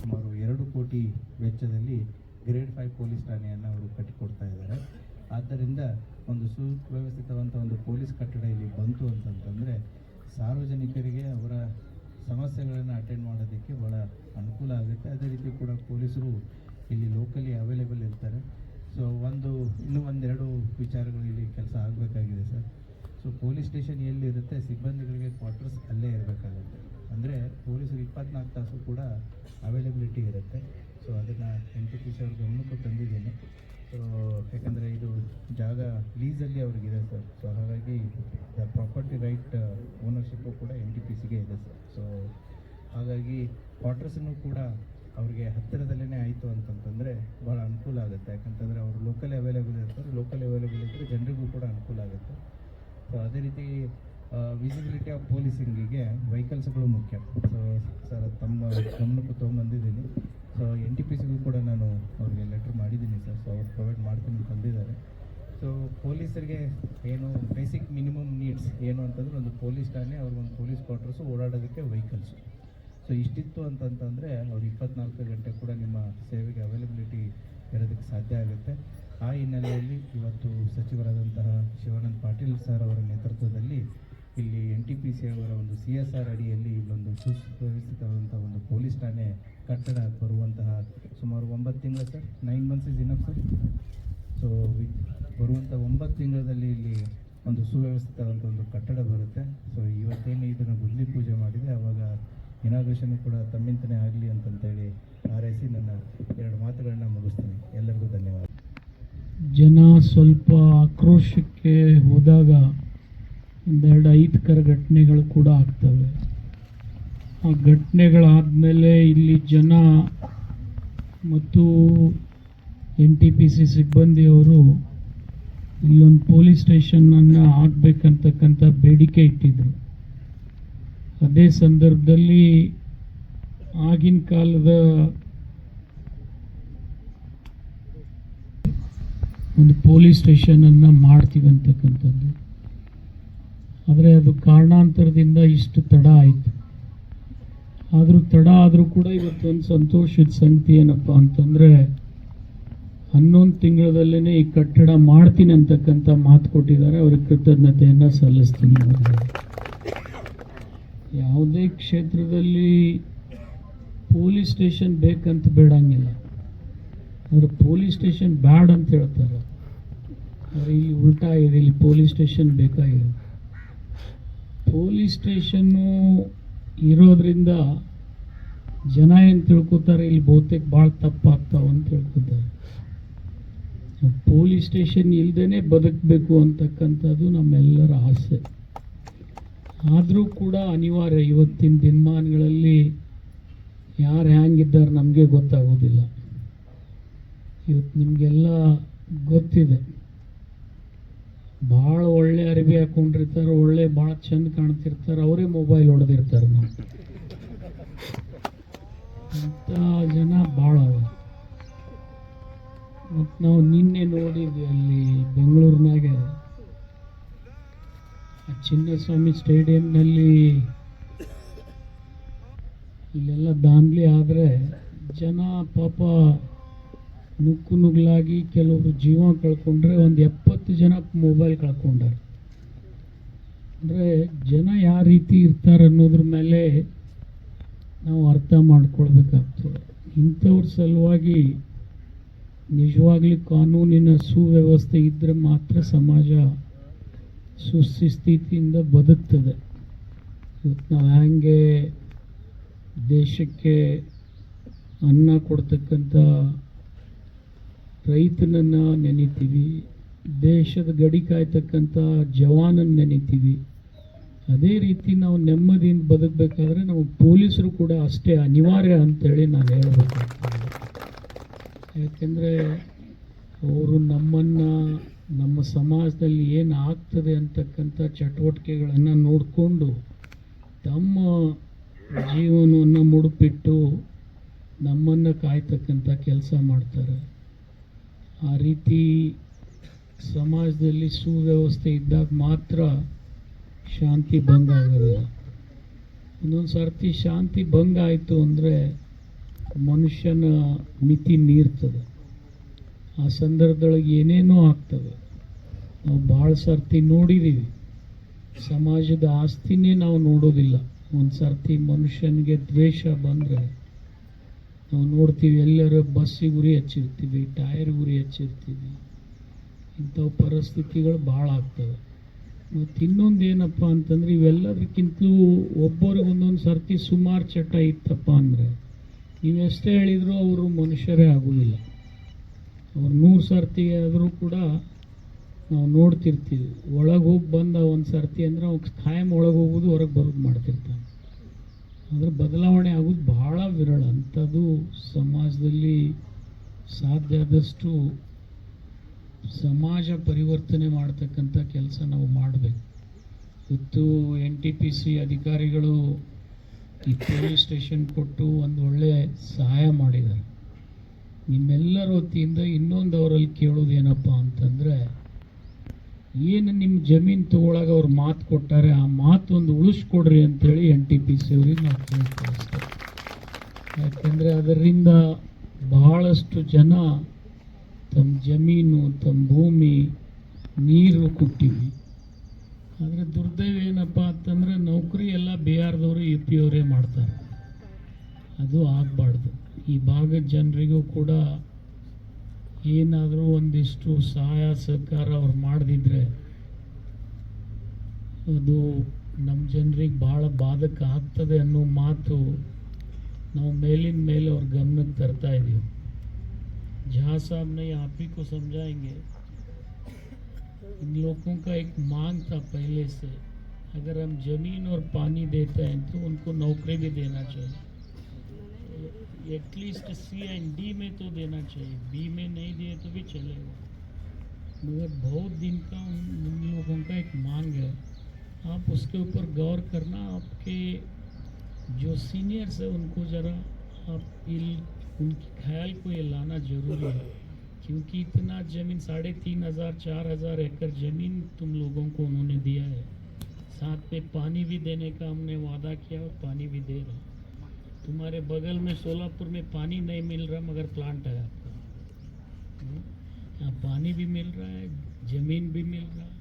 ಸುಮಾರು ಎರಡು ಕೋಟಿ ವೆಚ್ಚದಲ್ಲಿ ಗ್ರೇಡ್ ಫೈವ್ ಪೊಲೀಸ್ ಠಾಣೆಯನ್ನು ಅವರು ಕಟ್ಟಿಕೊಡ್ತಾ ಇದ್ದಾರೆ. ಆದ್ದರಿಂದ ಒಂದು ಸುವ್ಯವಸ್ಥಿತವಂಥ ಒಂದು ಪೊಲೀಸ್ ಕಟ್ಟಡ ಇಲ್ಲಿ ಬಂತು ಅಂತಂತಂದರೆ ಸಾರ್ವಜನಿಕರಿಗೆ ಅವರ ಸಮಸ್ಯೆಗಳನ್ನು ಅಟೆಂಡ್ ಮಾಡೋದಕ್ಕೆ ಭಾಳ ಅನುಕೂಲ ಆಗುತ್ತೆ. ಅದೇ ರೀತಿ ಕೂಡ ಪೊಲೀಸರು ಇಲ್ಲಿ ಲೋಕಲಿ ಅವೈಲೇಬಲ್ ಇರ್ತಾರೆ. ಸೊ ಒಂದು, ಇನ್ನೂ ಒಂದೆರಡು ವಿಚಾರಗಳು ಇಲ್ಲಿ ಕೆಲಸ ಆಗಬೇಕಾಗಿದೆ ಸರ್. ಸೊ ಪೊಲೀಸ್ ಸ್ಟೇಷನ್ ಎಲ್ಲಿರುತ್ತೆ? ಸಿಬ್ಬಂದಿಗಳಿಗೆ ಕ್ವಾರ್ಟರ್ಸ್ ಅಲ್ಲೇ ಇರಬೇಕಾಗುತ್ತೆ. ಅಂದರೆ ಪೊಲೀಸರು ಇಪ್ಪತ್ನಾಲ್ಕು ತಾಸು ಕೂಡ ಅವೈಲಬಿಲಿಟಿ ಇರುತ್ತೆ. ಸೊ ಅದನ್ನು ಎನ್ ಟಿ ಪಿ ಸಿ ಅವ್ರ ಗಮನಕ್ಕೂ ತಂದಿದ್ದೀನಿ. ಸೊ ಯಾಕಂದರೆ ಇದು ಜಾಗ ಲೀಸಲ್ಲಿ ಅವ್ರಿಗಿದೆ ಸರ್ ಸೊ ಹಾಗಾಗಿ ದ ಪ್ರಾಪರ್ಟಿ ರೈಟ್ ಓನರ್ಶಿಪ್ಪು ಕೂಡ ಎನ್ ಟಿ ಪಿ ಸಿಗೆ ಇದೆ ಸರ್ ಸೊ ಹಾಗಾಗಿ ಕ್ವಾರ್ಟರ್ಸನ್ನು ಕೂಡ ಅವ್ರಿಗೆ ಹತ್ತಿರದಲ್ಲೇ ಆಯಿತು ಅಂತಂತಂದರೆ ಭಾಳ ಅನುಕೂಲ ಆಗುತ್ತೆ. ಯಾಕಂತಂದರೆ ಅವರು ಲೋಕಲ್ ಅವೈಲೇಬಲ್ ಇರ್ತಾರೆ. ಲೋಕಲ್ ಅವೈಲೇಬಲ್ ಇದ್ದರೆ ಜನರಿಗೂ ಕೂಡ ಅನುಕೂಲ ಆಗುತ್ತೆ. ಸೊ ಅದೇ ರೀತಿ ವಿಸಿಬಿಲಿಟಿ ಆಫ್ ಪೊಲೀಸಿಂಗಿಗೆ ವೆಹಿಕಲ್ಸ್ಗಳು ಮುಖ್ಯ. ಸೊ ಸರ್, ತಮ್ಮ ಗಮನಕ್ಕೂ ತೊಗೊಂಬಂದಿದ್ದೀನಿ ಸೊ ಎನ್ ಟಿ ಪಿ ಸಿಗೂ ಕೂಡ ನಾನು ಅವ್ರಿಗೆ ಲೆಟ್ರ್ ಮಾಡಿದ್ದೀನಿ ಸರ್ ಸೊ ಅವ್ರು ಪ್ರೊವೈಡ್ ಮಾಡ್ತೀನಿ ತಂದಿದ್ದಾರೆ ಸೊ ಪೊಲೀಸರಿಗೆ ಏನು ಬೇಸಿಕ್ ಮಿನಿಮಮ್ ನೀಡ್ಸ್ ಏನು ಅಂತಂದ್ರೆ ಒಂದು ಪೊಲೀಸ್ ಠಾಣೆ ಅವ್ರಿಗೊಂದು ಪೊಲೀಸ್ ಕ್ವಾರ್ಟರ್ಸು ಓಡಾಡೋದಕ್ಕೆ ವೆಹಿಕಲ್ಸು ಸೊ ಇಷ್ಟಿತ್ತು ಅಂತಂತಂದರೆ ಅವ್ರು ಇಪ್ಪತ್ನಾಲ್ಕು ಗಂಟೆ ಕೂಡ ನಿಮ್ಮ ಸೇವೆಗೆ ಅವೈಲಬಿಲಿಟಿ ಇರೋದಕ್ಕೆ ಸಾಧ್ಯ ಆಗುತ್ತೆ. ಆ ಹಿನ್ನೆಲೆಯಲ್ಲಿ ಇವತ್ತು ಸಚಿವರಾದಂತಹ ಶಿವಾನಂದ ಪಾಟೀಲ್ ಸರ್ ಅವರ ನೇತೃತ್ವದಲ್ಲಿ ಇಲ್ಲಿ ಎನ್ ಟಿ ಪಿ ಸಿ ಅವರ ಒಂದು ಸಿ ಎಸ್ ಆರ್ ಅಡಿಯಲ್ಲಿ ಇಲ್ಲೊಂದು ಸುವ್ಯವಸ್ಥಿತವಾದಂಥ ಒಂದು ಪೊಲೀಸ್ ಠಾಣೆ ಕಟ್ಟಡ ಬರುವಂತಹ ಸುಮಾರು ಒಂಬತ್ತು ತಿಂಗಳು sir nine months is enough sir so ಬರುವಂಥ ಒಂಬತ್ತು ತಿಂಗಳಲ್ಲಿ ಇಲ್ಲಿ ಒಂದು ಸುವ್ಯವಸ್ಥಿತವಾದಂಥ ಒಂದು ಕಟ್ಟಡ ಬರುತ್ತೆ. ಸೊ ಇವತ್ತೇನು ಇದನ್ನು ಗುದ್ಲಿ ಪೂಜೆ ಮಾಡಿದೆ ಆವಾಗ ಇನಾಗ್ರೇಷನ್ ಕೂಡ ತಮ್ಮಿಂತನೇ ಆಗಲಿ ಅಂತಂತೇಳಿ ಹಾರೈಸಿ ನನ್ನ ಎರಡು ಮಾತುಗಳನ್ನ ಮುಗಿಸ್ತೀನಿ. ಎಲ್ಲರಿಗೂ ಧನ್ಯವಾದ. ಜನ ಸ್ವಲ್ಪ ಆಕ್ರೋಶಕ್ಕೆ ಹೋದಾಗ ಒಂದೆರಡು ಅಹಿತಕರ ಘಟನೆಗಳು ಕೂಡ ಆಗ್ತವೆ. ಆ ಘಟನೆಗಳಾದಮೇಲೆ ಇಲ್ಲಿ ಜನ ಮತ್ತು ಎನ್ ಟಿ ಪಿ ಸಿ ಸಿಬ್ಬಂದಿಯವರು ಇಲ್ಲೊಂದು ಪೊಲೀಸ್ ಸ್ಟೇಷನನ್ನು ಆಗಬೇಕಂತಕ್ಕಂಥ ಬೇಡಿಕೆ ಇಟ್ಟಿದ್ರು. ಅದೇ ಸಂದರ್ಭದಲ್ಲಿ ಆಗಿನ ಕಾಲದ ಒಂದು ಪೊಲೀಸ್ ಸ್ಟೇಷನನ್ನು ಮಾಡ್ತೀವಿ ಅಂತಕ್ಕಂಥದ್ದು. ಆದರೆ ಅದು ಕಾರಣಾಂತರದಿಂದ ಇಷ್ಟು ತಡ ಆಯಿತು. ಆದರೂ ತಡ ಆದರೂ ಕೂಡ ಇವತ್ತೊಂದು ಸಂತೋಷದ ಸಂಗತಿ ಏನಪ್ಪ ಅಂತಂದರೆ, ಹನ್ನೊಂದು ತಿಂಗಳಲ್ಲೇ ಈ ಕಟ್ಟಡ ಮಾಡ್ತೀನಿ ಅಂತಕ್ಕಂಥ ಮಾತು ಕೊಟ್ಟಿದ್ದಾರೆ. ಅವ್ರಿಗೆ ಕೃತಜ್ಞತೆಯನ್ನು ಸಲ್ಲಿಸ್ತೀನಿ ಯಾವುದೇ ಕ್ಷೇತ್ರದಲ್ಲಿ ಪೊಲೀಸ್ ಸ್ಟೇಷನ್ ಬೇಕಂತ ಬೇಡಂಗಿಲ್ಲ. ಆದರೆ ಪೊಲೀಸ್ ಸ್ಟೇಷನ್ ಬ್ಯಾಡ್ ಅಂತ ಹೇಳ್ತಾರೆ. ಇಲ್ಲಿ ಉಲ್ಟಾ ಇದೆ, ಇಲ್ಲಿ ಪೊಲೀಸ್ ಸ್ಟೇಷನ್ ಬೇಕಾಗಿದೆ. ಪೊಲೀಸ್ ಸ್ಟೇಷನ್ನು ಇರೋದ್ರಿಂದ ಜನ ಏನು ತಿಳ್ಕೊತಾರೆ, ಇಲ್ಲಿ ಬಹುತೇಕ ಭಾಳ ತಪ್ಪಾಗ್ತಾವ ಅಂತ ತಿಳ್ಕೊತಾರೆ ಪೊಲೀಸ್ ಸ್ಟೇಷನ್ ಇಲ್ದೇನೆ ಬದುಕಬೇಕು ಅಂತಕ್ಕಂಥದ್ದು ನಮ್ಮೆಲ್ಲರ ಆಸೆ. ಆದರೂ ಕೂಡ ಅನಿವಾರ್ಯ, ಇವತ್ತಿನ ದಿನಮಾನಗಳಲ್ಲಿ ಯಾರು ಹ್ಯಾಂಗಿದ್ದಾರೆ ನಮಗೆ ಗೊತ್ತಾಗೋದಿಲ್ಲ. ಇವತ್ತು ನಿಮಗೆಲ್ಲ ಗೊತ್ತಿದೆ. ಭಾಳ ಒಳ್ಳೆ ಅರಿವಿ ಹಾಕೊಂಡಿರ್ತಾರೆ, ಒಳ್ಳೆ ಭಾಳ ಚಂದ ಕಾಣ್ತಿರ್ತಾರೆ, ಅವರೇ ಮೊಬೈಲ್ ಹೊಡೆದಿರ್ತಾರೆ ಅಂಥ ಜನ ಭಾಳ ಮತ್ತು ನಾವು ನಿನ್ನೆ ನೋಡಿದ್ವಿ ಅಲ್ಲಿ ಬೆಂಗಳೂರಿನಾಗೆ. ಚಿನ್ನಸ್ವಾಮಿ ಸ್ಟೇಡಿಯಂನಲ್ಲಿ ಇಲ್ಲೆಲ್ಲ ದಾಂಧಲಿ ಆದರೆ ಜನ ಪಾಪ ನುಕ್ಕು ನುಗ್ಲಾಗಿ ಕೆಲವರು ಜೀವ ಕಳ್ಕೊಂಡ್ರೆ ಒಂದು ಎಪ್ಪತ್ತು ಜನ ಮೊಬೈಲ್ ಕಳ್ಕೊಂಡಾರೆ. ಅಂದರೆ ಜನ ಯಾವ ರೀತಿ ಇರ್ತಾರೆ ಅನ್ನೋದ್ರ ಮೇಲೆ ನಾವು ಅರ್ಥ ಮಾಡ್ಕೊಳ್ಬೇಕಾಗ್ತದೆ. ಇಂಥವ್ರ ಸಲುವಾಗಿ ನಿಜವಾಗ್ಲಿ ಕಾನೂನಿನ ಸುವ್ಯವಸ್ಥೆ ಇದ್ದರೆ ಮಾತ್ರ ಸಮಾಜ ಸುಸ್ಥಿತಿಯಿಂದ ಬದುಕ್ತದೆ. ಇವತ್ತು ನಾವು ಹ್ಯಾಂಗೆ ದೇಶಕ್ಕೆ ಅನ್ನ ಕೊಡ್ತಕ್ಕಂಥ ರೈತನನ್ನು ನೆನಿತೀವಿ, ದೇಶದ ಗಡಿ ಕಾಯ್ತಕ್ಕಂಥ ಜವಾನನ್ನ ನೆನಿತೀವಿ. ಅದೇ ರೀತಿ ನಾವು ನೆಮ್ಮದಿಯಿಂದ ಬದುಕಬೇಕಾದ್ರೆ ನಮ್ಮ ಪೊಲೀಸರು ಕೂಡ ಅಷ್ಟೇ ಅನಿವಾರ್ಯ ಅಂತೇಳಿ ನಾನು ಹೇಳಬೇಕು. ಯಾಕೆಂದರೆ ಅವರು ನಮ್ಮನ್ನು, ನಮ್ಮ ಸಮಾಜದಲ್ಲಿ ಏನು ಆಗ್ತದೆ ಅಂತಕ್ಕಂಥ ಚಟುವಟಿಕೆಗಳನ್ನು ನೋಡಿಕೊಂಡು ತಮ್ಮ ಜೀವನವನ್ನು ಮುಡುಪಿಟ್ಟು ನಮ್ಮನ್ನು ಕಾಯ್ತಕ್ಕಂಥ ಕೆಲಸ ಮಾಡ್ತಾರೆ. ಆ ರೀತಿ ಸಮಾಜದಲ್ಲಿ ಸುವ್ಯವಸ್ಥೆ ಇದ್ದಾಗ ಮಾತ್ರ ಶಾಂತಿ ಭಂಗ ಆಗೋದಿಲ್ಲ. ಇನ್ನೊಂದು ಸರ್ತಿ ಶಾಂತಿ ಭಂಗ ಆಯಿತು ಅಂದರೆ ಮನುಷ್ಯನ ಮಿತಿ ಮೀರ್ತದೆ. ಆ ಸಂದರ್ಭದೊಳಗೆ ಏನೇನೋ ಆಗ್ತದೆ. ನಾವು ಭಾಳ ಸರ್ತಿ ನೋಡಿದ್ದೀವಿ ಸಮಾಜದ ಆಸ್ತಿನೇ ನಾವು ನೋಡೋದಿಲ್ಲ. ಒಂದು ಸರ್ತಿ ಮನುಷ್ಯನಿಗೆ ದ್ವೇಷ ಬಂದರೆ ನಾವು ನೋಡ್ತೀವಿ ಎಲ್ಲರ ಬಸ್ಸಿಗೆ ಉರಿ ಹಚ್ಚಿರ್ತೀವಿ, ಟೈರ್ ಉರಿ ಹಚ್ಚಿರ್ತೀವಿ. ಇಂಥವು ಪರಿಸ್ಥಿತಿಗಳು ಭಾಳ ಆಗ್ತವೆ. ಮತ್ತು ಇನ್ನೊಂದು ಏನಪ್ಪ ಅಂತಂದ್ರೆ ಇವೆಲ್ಲದಕ್ಕಿಂತಲೂ ಒಬ್ಬರಿಗೆ ಒಂದೊಂದು ಸರ್ತಿ ಸುಮಾರು ಚಟ ಇತ್ತಪ್ಪ ಅಂದರೆ ನೀವೆಷ್ಟೇ ಹೇಳಿದರೂ ಅವರು ಮನುಷ್ಯರೇ ಆಗೋದಿಲ್ಲ. ಅವ್ರು ನೂರು ಸರ್ತಿ ಆದರೂ ಕೂಡ ನಾವು ನೋಡ್ತಿರ್ತೀವಿ. ಒಳಗೆ ಹೋಗಿ ಬಂದ ಒಂದು ಸರ್ತಿ ಅಂದರೆ ಅವ್ನು ಖಾಯಂ ಒಳಗೆ ಹೋಗೋದು ಹೊರಗೆ ಬರೋದು ಮಾಡ್ತಿರ್ತಾನೆ. ಅದ್ರ ಬದಲಾವಣೆ ಆಗೋದು ಬಹಳ ವಿರಳ. ಅಂಥದ್ದು ಸಮಾಜದಲ್ಲಿ ಸಾಧ್ಯ ಆದಷ್ಟು ಸಮಾಜ ಪರಿವರ್ತನೆ ಮಾಡ್ತಕ್ಕಂಥ ಕೆಲಸ ನಾವು ಮಾಡಬೇಕು. ಇವತ್ತು ಎನ್ ಟಿ ಪಿ ಸಿ ಅಧಿಕಾರಿಗಳು ಈ ಪೊಲೀಸ್ ಸ್ಟೇಷನ್ ಕೊಟ್ಟು ಒಂದು ಒಳ್ಳೆ ಸಹಾಯ ಮಾಡಿದ್ದಾರೆ. ನಿಮ್ಮೆಲ್ಲರ ವತಿಯಿಂದ ಇನ್ನೊಂದು ಅವರಲ್ಲಿ ಕೇಳೋದೇನಪ್ಪ ಅಂತಂದರೆ ಏನು ನಿಮ್ಮ ಜಮೀನು ತಗೊಳಗ ಅವ್ರು ಮಾತು ಕೊಟ್ಟಾರೆ, ಆ ಮಾತು ಒಂದು ಉಳಿಸ್ಕೊಡ್ರಿ ಅಂತೇಳಿ ಎನ್ ಟಿ ಪಿ ಸಿ ಅವ್ರಿಗೆ ನಾವು ಕೇಳ್ಕೊಳಿಸ್ತೇವೆ ಯಾಕೆಂದರೆ ಅದರಿಂದ ಬಹಳಷ್ಟು ಜನ ತಮ್ಮ ಜಮೀನು ತಮ್ಮ ಭೂಮಿ, ನೀರು ಕೊಟ್ಟಿವಿ. ಆದರೆ ದುರ್ದೈವ ಏನಪ್ಪ ಅಂತಂದರೆ ನೌಕರಿ ಎಲ್ಲ ಬಿಹಾರದವರು ಯು ಪಿ ಅವರೇ ಮಾಡ್ತಾರೆ. ಅದು ಆಗಬಾರ್ದು. ಈ ಭಾಗದ ಜನರಿಗೂ ಕೂಡ ಏನಾದರೂ ಒಂದಿಷ್ಟು ಸಹಾಯ ಸಹಕಾರ ಅವ್ರು ಮಾಡದಿದ್ರೆ ಅದು ನಮ್ಮ ಜನರಿಗೆ ಭಾಳ ಬಾಧಕ ಆಗ್ತದೆ ಅನ್ನೋ ಮಾತು ನಾವು ಮೇಲಿನ ಮೇಲೆ ಅವ್ರ ಗಮನಕ್ಕೆ ತರ್ತಾ ಇದ್ದೀವಿ जहाँ साहब ने आप ही को समझाएंगे इन लोगों का एक मांग था पहले से अगर हम जमीन और पानी देते हैं तो उनको नौकरी भी देना चाहिए एटलीस्ट सी एंड डी में तो देना चाहिए बी में नहीं दिए तो भी चलेगा मगर बहुत दिन का उन, लोगों का एक मांग है आप उसके ऊपर गौर करना आपके जो सीनियर्स है उनको ज़रा आप इल उनकी ख्याल को ये लाना ज़रूरी है क्योंकि इतना ज़मीन साढ़े तीन हज़ार चार हज़ार एकड़ ज़मीन तुम लोगों को उन्होंने दिया है। साथ में पानी भी देने का हमने वादा किया और पानी भी दे रहे हैं। तुम्हारे बगल में सोलापुर में पानी नहीं मिल रहा, मगर प्लांट है आपका हम्म? यहाँ पानी भी मिल रहा है, ज़मीन भी मिल रहा है